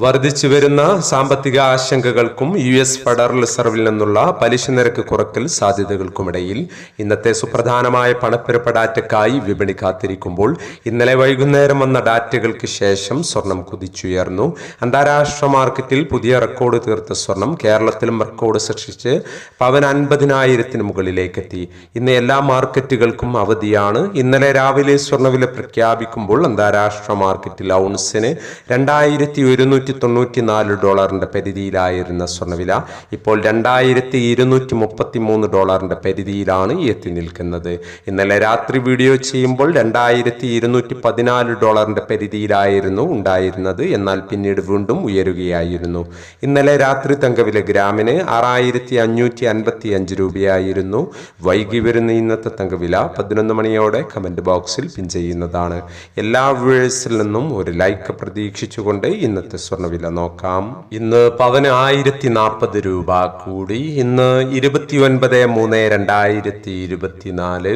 വർദ്ധിച്ചു വരുന്ന സാമ്പത്തിക ആശങ്കകൾക്കും യു എസ് ഫെഡറൽ റിസർവിൽ നിന്നുള്ള പലിശ നിരക്ക് കുറക്കൽ സാധ്യതകൾക്കുമിടയിൽ ഇന്നത്തെ സുപ്രധാനമായ പണപ്പെരുപ്പ ഡാറ്റയ്ക്കായി വിപണി കാത്തിരിക്കുമ്പോൾ ഇന്നലെ വൈകുന്നേരം വന്ന ഡാറ്റകൾക്ക് ശേഷം സ്വർണം കുതിച്ചുയർന്നു. അന്താരാഷ്ട്ര മാർക്കറ്റിൽ പുതിയ റെക്കോർഡ് തീർത്ത സ്വർണം കേരളത്തിലും റെക്കോർഡ് സൃഷ്ടിച്ച് പവൻ അൻപതിനായിരത്തിന് മുകളിലേക്കെത്തി. ഇന്ന് എല്ലാ മാർക്കറ്റുകൾക്കും അവധിയാണ്. ഇന്നലെ രാവിലെ സ്വർണവില പ്രഖ്യാപിക്കുമ്പോൾ അന്താരാഷ്ട്ര മാർക്കറ്റിൽ ഔൺസിന് രണ്ടായിരത്തി ഒരുന്നൂറ്റി തൊണ്ണൂറ്റി നാല് ഡോളറിന്റെ പരിധിയിലായിരുന്ന സ്വർണവില ഇപ്പോൾ രണ്ടായിരത്തി ഇരുന്നൂറ്റി മുപ്പത്തി മൂന്ന് ഡോളറിന്റെ പരിധിയിലാണ് എത്തി നിൽക്കുന്നത്. ഇന്നലെ രാത്രി വീഡിയോ ചെയ്യുമ്പോൾ രണ്ടായിരത്തി ഇരുന്നൂറ്റി പതിനാല് ഡോളറിന്റെ പരിധിയിലായിരുന്നു ഉണ്ടായിരുന്നത്. എന്നാൽ പിന്നീട് വീണ്ടും ഉയരുകയായിരുന്നു. ഇന്നലെ രാത്രി തങ്കവില ഗ്രാമിന് ആറായിരത്തി അഞ്ഞൂറ്റി അൻപത്തി അഞ്ച് രൂപയായിരുന്നു. വൈകി വരുന്ന ഇന്നത്തെ തങ്കവില പതിനൊന്ന് മണിയോടെ കമന്റ് ബോക്സിൽ പിൻ ചെയ്യുന്നതാണ്. എല്ലാ വ്യൂവേഴ്സിൽ നിന്നും ഒരു ലൈക്ക് പ്രതീക്ഷിച്ചുകൊണ്ട് ഇന്നത്തെ സ്വർണവില നോക്കാം. ഇന്ന് പവന് ആയിരത്തി നാൽപ്പത് രൂപ കൂടി. ഇന്ന് ഇരുപത്തി ഒൻപത് മൂന്ന് രണ്ടായിരത്തി ഇരുപത്തിനാല്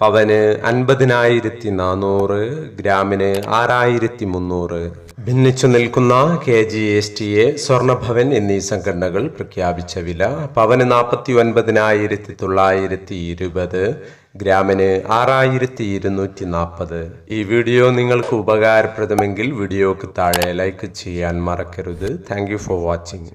പവന് അൻപതിനായിരത്തി നാനൂറ് ഗ്രാമിന് ആറായിരത്തി മുന്നൂറ് ഭിന്നിച്ചു നിൽക്കുന്ന K G S T A Swarnabhavan എന്നീ സംഘടനകൾ പ്രഖ്യാപിച്ച വില പവന് നാൽപ്പത്തി ഒൻപതിനായിരത്തി തൊള്ളായിരത്തി ഇരുപത് ഗ്രാമിന് ആറായിരത്തി ഇരുന്നൂറ്റി നാൽപ്പത് ഈ വീഡിയോ നിങ്ങൾക്ക് ഉപകാരപ്രദമെങ്കിൽ വീഡിയോക്ക് താഴെ ലൈക്ക് ചെയ്യാൻ മറക്കരുത്. Thank for watching.